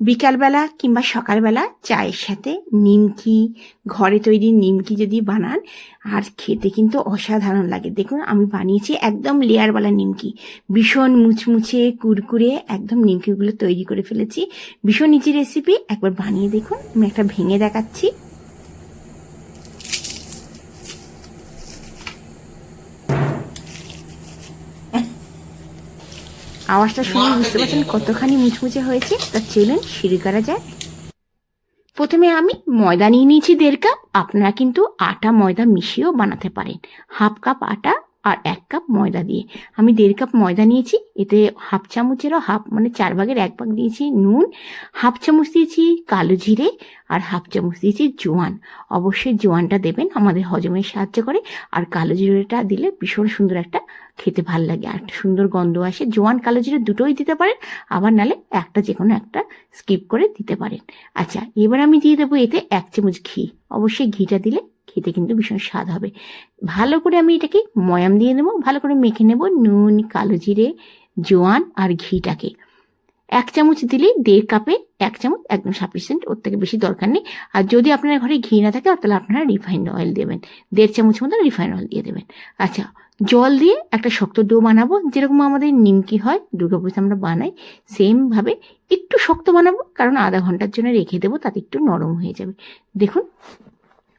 বিকালবেলা কিংবা সকালবেলা চায়ের সাথে নিমকি, ঘরে তৈরি নিমকি যদি বানান, আর খেতে কিন্তু অসাধারণ লাগে। দেখুন, আমি বানিয়েছি একদম লেয়ারওয়ালা নিমকি। ভীষণ মুচমুচে, কুরকুরে একদম নিমকিগুলো তৈরি করে ফেলেছি। ভীষণ ইজি রেসিপি একবার বানিয়ে দেখুন। আমি একটা ভেঙে দেখাচ্ছি। আওয়াজটা শুনে বুঝতে পারছেন কতখানি মুচমুচে হয়েছে? তা চলুন শুরু করা যায় প্রথমে আমি ময়দা নিয়ে নিয়েছি দেড় কাপ। আপনারা কিন্তু আটা ময়দা মিশিয়েও বানাতে পারেন। হাফ কাপ আটা আর এক কাপ ময়দা দিয়ে। আমি দেড় কাপ ময়দা নিয়েছি, এতে হাফ চামচেরও হাফ মানে চার ভাগের এক ভাগ দিয়েছি নুন, হাফ চামচ দিয়েছি কালো জিরে আর হাফ চামচ দিয়েছি জোয়ান। অবশ্যই জোয়ানটা দেবেন, আমাদের হজমে সাহায্য করে। আর কালো জিরেটা দিলে ভীষণ সুন্দর একটা খেতে ভালো লাগে, আর একটা সুন্দর গন্ধ আসে। জোয়ান, কালো জিরে দুটোই দিতে পারেন, আবার নালে একটা যে কোনো একটা স্কিপ করে দিতে পারেন। আচ্ছা এবার আমি দিয়ে দেবো এতে এক চামচ ঘি। অবশ্যই ঘিটা দিলে খেতে কিন্তু ভীষণ স্বাদ হবে। ভালো করে আমি এটাকে ময়াম দিয়ে দেবো ভালো করে মেখে নেব নুন, কালো জিরে, জোয়ান আর ঘিটাকে। এক চামচ দিলেই দেড় কাপে এক চামচ একদম সাফিসিয়েন্ট ওর থেকে বেশি দরকার নেই। আর যদি আপনার ঘরে ঘি না থাকে, তাহলে আপনারা রিফাইন্ড অয়েল দেবেন। দেড় চামচ মতো রিফাইন্ড অয়েল দিয়ে দেবেন। আচ্ছা জল দিয়ে একটা শক্ত ডো বানাবো, যেরকম আমাদের নিমকি হয় দুর্গাপুজোতে আমরা বানাই সেমভাবে একটু শক্ত বানাবো, কারণ আধা ঘণ্টার জন্য রেখে দেবো, তাতে একটু নরম হয়ে যাবে। দেখুন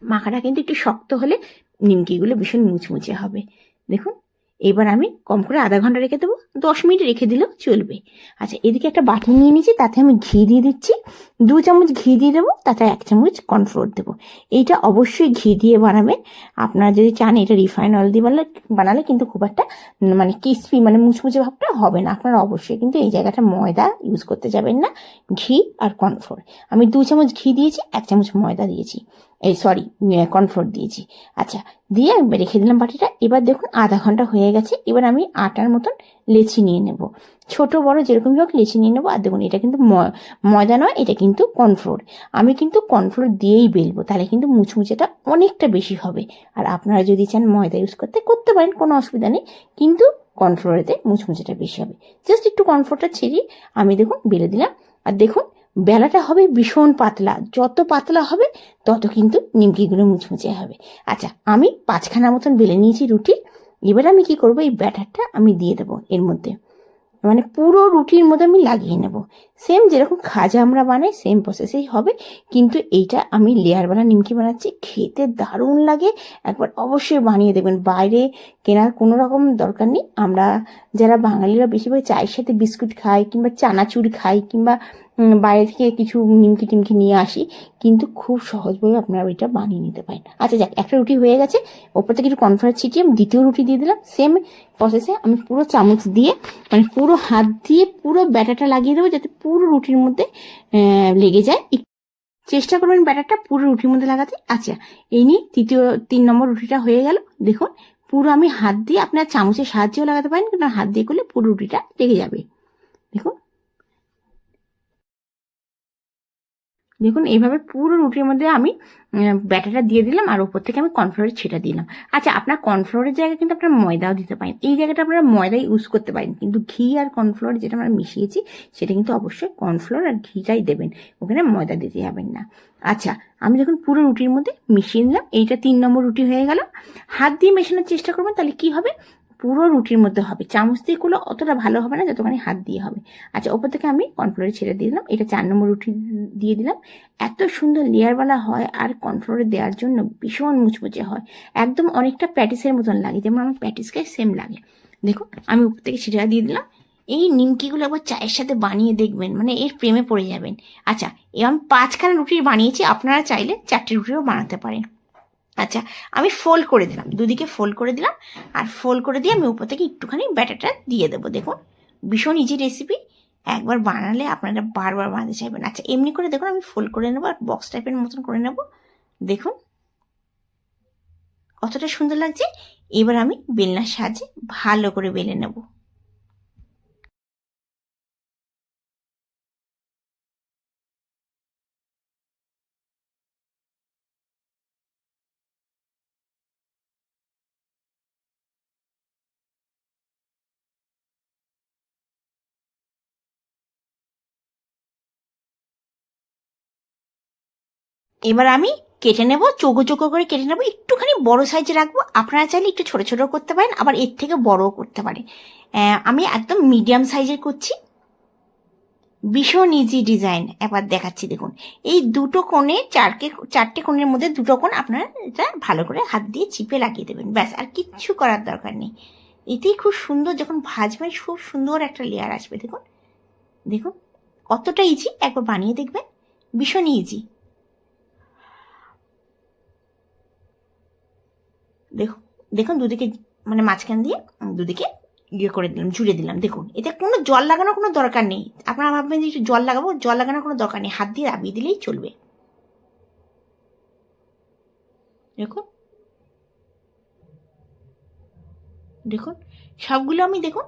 মাখাটা কিন্তু একটু শক্ত হলে নিমকিগুলো ভীষণ মুচমুচে হবে। দেখুন, এবার আমি কম করে আধা ঘণ্টা রেখে দেবো, দশ মিনিট রেখে দিলেও চলবে। আচ্ছা এদিকে একটা বাটি নিয়ে নিয়েছি, তাতে আমি ঘি দিয়ে দিচ্ছি। দু চামচ ঘি দিয়ে দেবো, তাতে এক চামচ কর্নফ্লোর দেবো। এইটা অবশ্যই ঘি দিয়ে বানাবেন। আপনারা যদি চান এটা রিফাইন অয়েল দিয়ে বানালে বানালে কিন্তু খুব একটা মানে ক্রিসপি মানে মুচমুচে ভাবটা হবে না। আপনারা অবশ্যই কিন্তু এই জায়গাটা ময়দা ইউজ করতে যাবেন না, ঘি আর কর্নফ্লোর। আমি দু চামচ ঘি দিয়েছি, এক চামচ ময়দা দিয়েছি। এই সরি কর্নফ্লোর দিয়েছি। আচ্ছা দিয়ে আমি রেখে দিলাম বাটিটা। এবার দেখুন, আধা ঘণ্টা হয়ে গেছে। এবার আমি আটার মতন লেচি নিয়ে নেব। ছোট, বড় যেরকমই হোক লেচি নিয়ে নেব। আর দেখুন, এটা কিন্তু ময়দা নয়, এটা কিন্তু কর্নফ্লোর। আমি কিন্তু কর্নফ্লোর দিয়েই বেলবো, তাহলে কিন্তু মুচমুচেটা অনেকটা বেশি হবে। আর আপনারা যদি চান ময়দা ইউজ করতে করতে পারেন, কোনো অসুবিধা নেই। কিন্তু কর্নফ্লোরেতে মুচমুচেটা বেশি হবে। জাস্ট একটু কর্নফ্লোরটা ছিঁড়ি আমি দেখুন, বেলে দিলাম। আর দেখুন বেলাটা হবে ভীষণ পাতলা। যত পাতলা হবে, তত কিন্তু নিমকিগুলো মুচমুচে হবে। আচ্ছা আমি পাঁচখানা মতন বেলে নিয়েছি রুটি। এবার আমি কি করব? এই ব্যাটারটা আমি দিয়ে দেবো এর মধ্যে। মানে পুরো রুটির মধ্যে আমি লাগিয়ে নেব। সেম যেরকম খাজা আমরা বানাই সেম প্রসেসেই হবে। কিন্তু এইটা আমি লেয়ারওয়ালা নিমকি বানাচ্ছি। খেতে দারুণ লাগে। একবার অবশ্যই বানিয়ে দেখবেন। বাইরে কেনার কোনো রকম দরকার নেই। আমরা যারা বাঙালিরা বেশিরভাগ চায়ের সাথে বিস্কুট খাই কিংবা চানাচুর খাই কিংবা বাইরে থেকে কিছু নিমকি টিমকি নিয়ে আসি, কিন্তু খুব সহজভাবে আপনারা এটা বানিয়ে নিতে পারেন। আচ্ছা যাক, একটা রুটি হয়ে গেছে, ওপর থেকে একটু কর্নফ্লাওয়ার ছিটিয়ে আমি দ্বিতীয় রুটি দিয়ে দিলাম। সেম প্রসেসে আমি পুরো চামচ দিয়ে মানে পুরো হাত দিয়ে পুরো ব্যাটারটা লাগিয়ে দেবো যাতে পুরো রুটির মধ্যে লেগে যায়। চেষ্টা করবেন ব্যাটারটা পুরো রুটির মধ্যে লাগাতে। আচ্ছা এই নিয়ে তৃতীয় তিন নম্বর রুটিটা হয়ে গেল। দেখুন, পুরো আমি হাত দিয়ে আপনার চামচের সাহায্যেও লাগাতে পারেন, কিন্তু হাত দিয়ে করলে পুরো রুটিটা লেগে যাবে। দেখুন দেখুন, এইভাবে পুরো রুটির মধ্যে আমি ব্যাটারটা দিয়ে দিলাম আর ওপর থেকে আমি কর্নফ্লোরের ছিটা দিলাম। আচ্ছা আপনার কর্নফ্লোরের জায়গায় কিন্তু আপনার ময়দাও দিতে পারেন। এই জায়গাটা আপনারা ময়দা ইউজ করতে পারেন। কিন্তু ঘি আর কর্নফ্লোর যেটা আমরা মিশিয়েছি, সেটা কিন্তু অবশ্যই কর্নফ্লোর আর ঘিটাই দেবেন। ওখানে ময়দা দিতে যাবেন না। আচ্ছা আমি যখন পুরো রুটির মধ্যে মিশিয়ে নিলাম, এইটা তিন নম্বর রুটি হয়ে গেল। হাত দিয়ে মেশানোর চেষ্টা করবেন তাহলে কি হবে? পুরো রুটির মধ্যে হবে। চামচ দিয়ে করলে অতটা ভালো হবে না, যতখানি হাত দিয়ে হবে। আচ্ছা ওপর থেকে আমি কর্নফ্লোরে ছেড়ে দিয়ে দিলাম। এটা চার নম্বর রুটি দিয়ে দিলাম। এত সুন্দর লেয়ারওয়ালা হয় আর কর্নফ্লোরে দেওয়ার জন্য ভীষণ মুচমুচে হয়। একদম অনেকটা প্যাটিসের মতন লাগে, যেমন আমার প্যাটিসকে সেম লাগে। দেখুন আমি উপর থেকে ছিটা দিয়ে দিলাম। এই নিমকিগুলো একবার চায়ের সাথে বানিয়ে দেখবেন মানে এর প্রেমে পড়ে যাবেন। আচ্ছা আমি পাঁচখানা রুটির বানিয়েছি, আপনারা চাইলে চারটে রুটিও বানাতে পারেন। আচ্ছা আমি ফোল্ড করে দিলাম। দুদিকে ফোল্ড করে দিলাম, আর ফোল্ড করে দিয়ে আমি উপর থেকে একটুখানি ব্যাটারটা দিয়ে দেবো। দেখুন, ভীষণ ইজি রেসিপি একবার বানালে আপনারা বারবার বানাতে চাইবেন। আচ্ছা এমনি করে দেখুন, আমি ফোল্ড করে নেব আর বক্স টাইপের মতন করে নেব। দেখুন, কতটা সুন্দর লাগছে। এবার আমি বেলনার সাহায্যে ভালো করে বেলে নেব। এবার আমি কেটে নেব, চৌকো চোখো করে কেটে নেব, একটুখানি বড় সাইজে রাখব। আপনারা চাইলে একটু ছোট ছোট করতে পারেন, আবার এর থেকে বড়ও করতে পারেন আমি একদম মিডিয়াম সাইজের করছি। ভীষণ ইজি ডিজাইন এবার দেখাচ্ছি, দেখুন। এই দুটো কোণে চারকে, চারটে কোণের মধ্যে দুটো কোণ আপনারা এটা ভালো করে হাত দিয়ে চিপে লাগিয়ে দেবেন। ব্যাস, আর কিচ্ছু করার দরকার নেই। এতেই খুব সুন্দর যখন ভাজবেন, খুব সুন্দর একটা লেয়ার আসবে, দেখুন। দেখুন, কতটা ইজি একবার বানিয়ে দেখবেন। ভীষণ ইজি দেখুন দেখুন দুদিকে মানে মাঝখান দিয়ে দুদিকে ইয়ে করে দিলাম জুড়ে দিলাম। দেখুন, এতে কোনো জল লাগানোর কোনো দরকার নেই। আপনারা ভাববেন যে একটু জল লাগাবো, জল লাগানোর কোনো দরকার নেই। হাত দিয়ে রাবিয়ে দিলেই চলবে। দেখুন। দেখুন, সবগুলো আমি দেখুন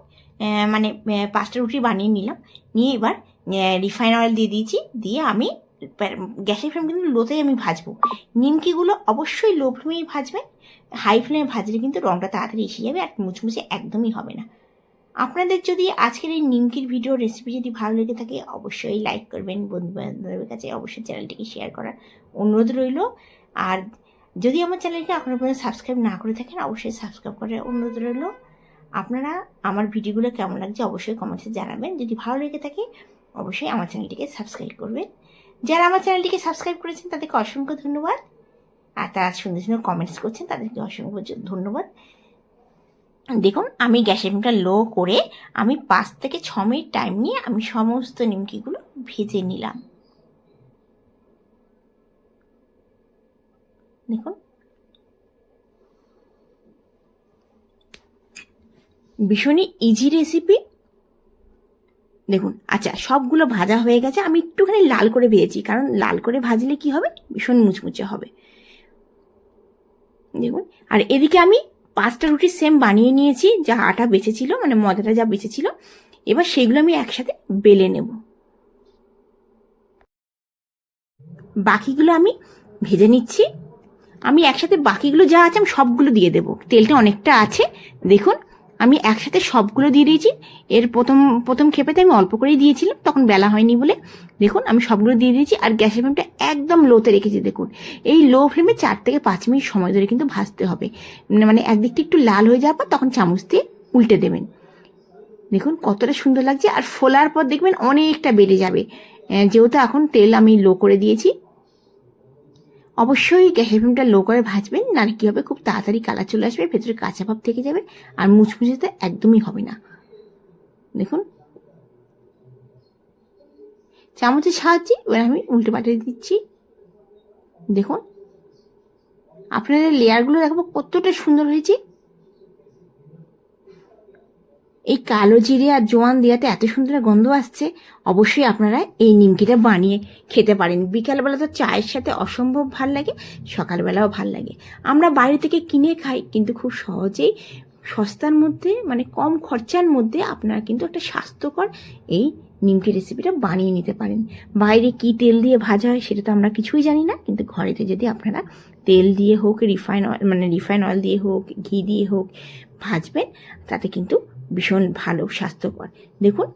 মানে পাঁচটা রুটি বানিয়ে নিলাম। নিয়ে এবার রিফাইন অয়েল দিয়ে দিয়েছি, দিয়ে আমি গ্যাসের ফ্লেম কিন্তু লোতেই আমি ভাজবো। নিমকিগুলো অবশ্যই লো ফ্লেমেই ভাজবেন হাই ফ্লেমে ভাজলে কিন্তু রঙটা তাড়াতাড়ি এসে যাবে আর মুচমুচে একদমই হবে না। আপনাদের যদি আজকের এই নিমকির ভিডিও রেসিপি যদি ভালো লেগে থাকে, অবশ্যই লাইক করবেন বন্ধু বান্ধবের কাছে অবশ্যই চ্যানেলটিকে শেয়ার করার অনুরোধ রইল। আর যদি আমার চ্যানেলকে আপনারা পর্যন্ত সাবস্ক্রাইব না করে থাকেন, অবশ্যই সাবস্ক্রাইব করার অনুরোধ রইল। আপনারা আমার ভিডিওগুলো কেমন লাগছে অবশ্যই কমেন্টসে জানাবেন। যদি ভালো লেগে থাকে, অবশ্যই আমার চ্যানেলটিকে সাবস্ক্রাইব করবেন। যারা আমার চ্যানেলটিকে সাবস্ক্রাইব করেছেন, তাদেরকে অসংখ্য ধন্যবাদ। আর তারা সুন্দর সুন্দর কমেন্টস করছেন, তাদেরকে অসংখ্য ধন্যবাদ। দেখুন, আমি গ্যাসের ফ্লেমটা লো করে আমি পাঁচ থেকে ছ মিনিট টাইম নিয়ে আমি সমস্ত নিমকিগুলো ভেজে নিলাম। দেখুন। ভীষণই ইজি রেসিপি দেখুন আচ্ছা সবগুলো ভাজা হয়ে গেছে, আমি একটুখানি লাল করে ভেজেছি, কারণ লাল করে ভাজলে কি হবে? ভীষণ মুচমুচে হবে। দেখুন, আর এদিকে আমি পাঁচটা রুটি সেম বানিয়ে নিয়েছি, যা আটা বেঁচেছিল মানে ময়দাটা যা বেঁচেছিল, এবার সেগুলো আমি একসাথে বেলে নেব। বাকিগুলো আমি ভেজে নিচ্ছি। আমি একসাথে বাকিগুলো যা আছে, আমি সবগুলো দিয়ে দেবো। তেলটা অনেকটা আছে, দেখুন আমি একসাথে সবগুলো দিয়ে দিয়েছি। এর প্রথম প্রথম খেপেতে আমি অল্প করেই দিয়েছিলাম, তখন বেলা হয়নি বলে। দেখুন, আমি সবগুলো দিয়ে দিয়েছি আর গ্যাসের ফ্লেমটা একদম লোতে রেখেছি, দেখুন। এই লো ফ্লেমে চার থেকে পাঁচ মিনিট সময় ধরে কিন্তু ভাজতে হবে। মানে- মানে একদিকটা একটু লাল হয়ে যাওয়ার পর তখন চামচ দিয়ে উল্টে দেবেন। দেখুন, কতটা সুন্দর লাগছে। আর ফোলার পর দেখবেন অনেকটা বেড়ে যাবে। যেহেতু এখন তেল আমি লো করে দিয়েছি অবশ্যই ফ্লেমটা লো করে ভাজবেন, নাহলে কী হবে? খুব তাড়াতাড়ি কালার চলে আসবে, ভেতরে কাঁচা ভাব থেকে যাবে, আর মুচমুচে তো একদমই হবে না। দেখুন। চামচের সাহায্যে এবার আমি উল্টে পাল্টে দিচ্ছি। দেখুন। আপনাদের লেয়ারগুলো দেখাবো কতটা সুন্দর হয়েছে। এই কালো জিরে আর জোয়ান দেওয়াতে এত সুন্দর গন্ধ আসছে, অবশ্যই আপনারা এই নিমকিটা বানিয়ে খেতে পারেন। বিকালবেলা তো চায়ের সাথে অসম্ভব ভালো লাগে, সকালবেলাও ভালো লাগে। আমরা বাইরে থেকে কিনে খাই, কিন্তু খুব সহজেই সস্তার মধ্যে মানে কম খরচার মধ্যে আপনারা কিন্তু একটা স্বাস্থ্যকর এই নিমকি রেসিপিটা বানিয়ে নিতে পারেন। বাইরে কি তেল দিয়ে ভাজা হয় সেটা তো আমরা কিছুই জানি না, কিন্তু ঘরেতে যদি আপনারা তেল দিয়ে হোক রিফাইন অয়েল মানে রিফাইন অয়েল দিয়ে হোক, ঘি দিয়ে হোক ভাজবেন, তাতে কিন্তু ভীষণ ভালো, স্বাস্থ্যকর। দেখুন,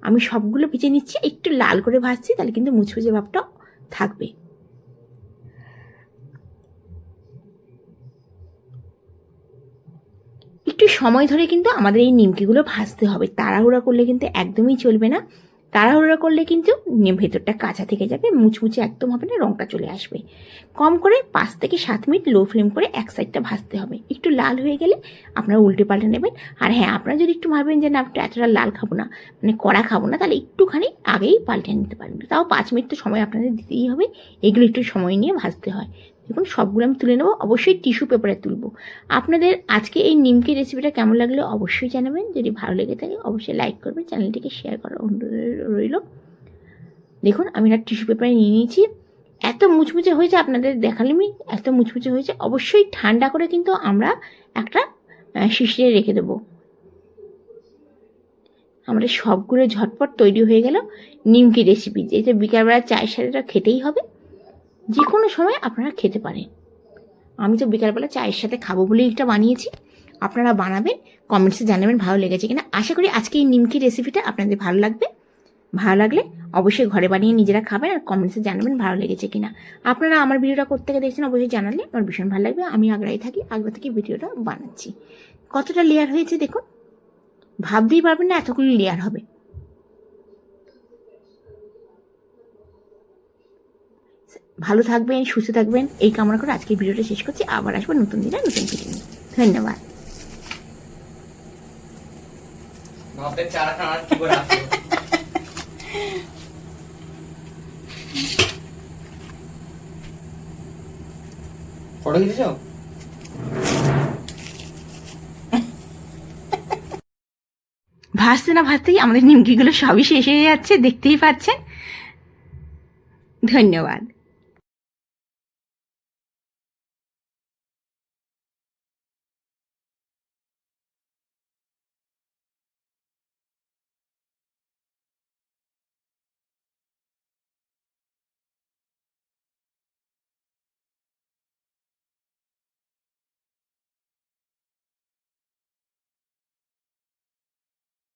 আমি সবগুলো ভেজে নিচ্ছি, একটু লাল করে ভাজছি, তাহলে কিন্তু মুচমুচে ভাবটা থাকবে। একটু সময় ধরে কিন্তু আমাদের এই নিমকিগুলো ভাজতে হবে। তাড়াহুড়া করলে কিন্তু একদমই চলবে না। তাড়াহুড়া করলে কিন্তু ভেতরটা কাঁচা থেকে যাবে, মুচমুচে একদম হবে না, রংটা চলে আসবে। কম করে পাঁচ থেকে সাত মিনিট লো ফ্লেম করে এক সাইডটা ভাজতে হবে। একটু লাল হয়ে গেলে আপনারা উল্টে পাল্টে নেবেন। আর হ্যাঁ আপনারা যদি একটু ভাবেন যে, না এতটা লাল খাব না মানে কড়া খাব না, তাহলে একটুখানি আগেই পাল্টে নিতে পারেন। তাও পাঁচ মিনিট তো সময় আপনাদের দিতেই হবে। এগুলো একটু সময় নিয়ে ভাজতে হয়। দেখুন সবগুলো আমি তুলে নেব। অবশ্যই টিস্যু পেপারে তুলবো। আপনাদের আজকে এই নিমকি রেসিপিটা কেমন লাগল অবশ্যই জানাবেন। যদি ভালো লেগে থাকে, অবশ্যই লাইক করবেন, চ্যানেলটিকে শেয়ার করার অনুরোধ রইল। দেখুন, আমি একটা টিস্যু পেপারে নিয়ে নিয়েছি। এত মুচমুচে হয়েছে আপনাদের দেখালামই, এত মুচমুচে হয়েছে। অবশ্যই ঠান্ডা করে কিন্তু আমরা একটা শিশিরে রেখে দেবো। আমাদের সবগুলো ঝটপট তৈরি হয়ে গেল নিমকি রেসিপি যেটা বিকালবেলা চায়ের সাথে এটা খেতেই হবে। যে কোনো সময় আপনারা খেতে পারেন। আমি তো বিকালবেলা চায়ের সাথে খাব বলেই এটা বানিয়েছি। আপনারা বানাবেন কমেন্টসে জানাবেন ভালো লেগেছে কিনা। আশা করি আজকে এই নিমকি রেসিপিটা আপনাদের ভালো লাগবে। ভালো লাগলে অবশ্যই ঘরে বানিয়ে নিজেরা খাবেন আর কমেন্টসে জানাবেন ভালো লেগেছে কিনা। আপনারা আমার ভিডিওটা করতে দেখছেন অবশ্যই জানালে আমার ভীষণ ভালো লাগবে। আমি আগ্রাই থাকি আগ্রা থেকে ভিডিওটা বানাচ্ছি। কতটা লেয়ার হয়েছে দেখুন? ভাবতেই পারবেন না এতগুলো লেয়ার হবে। ভালো থাকবেন সুস্থ থাকবেন। এই কামনা করে আজকের ভিডিওটা শেষ করছি। আবার আসব নতুন দিনে নতুন ভিডিও নিয়ে। ধন্যবাদ। ফটো খিচেছো ভাসতে না ভাসতেই আমাদের নিমকিগুলো সবই শেষ হয়ে যাচ্ছে দেখতেই পাচ্ছেন। ধন্যবাদ।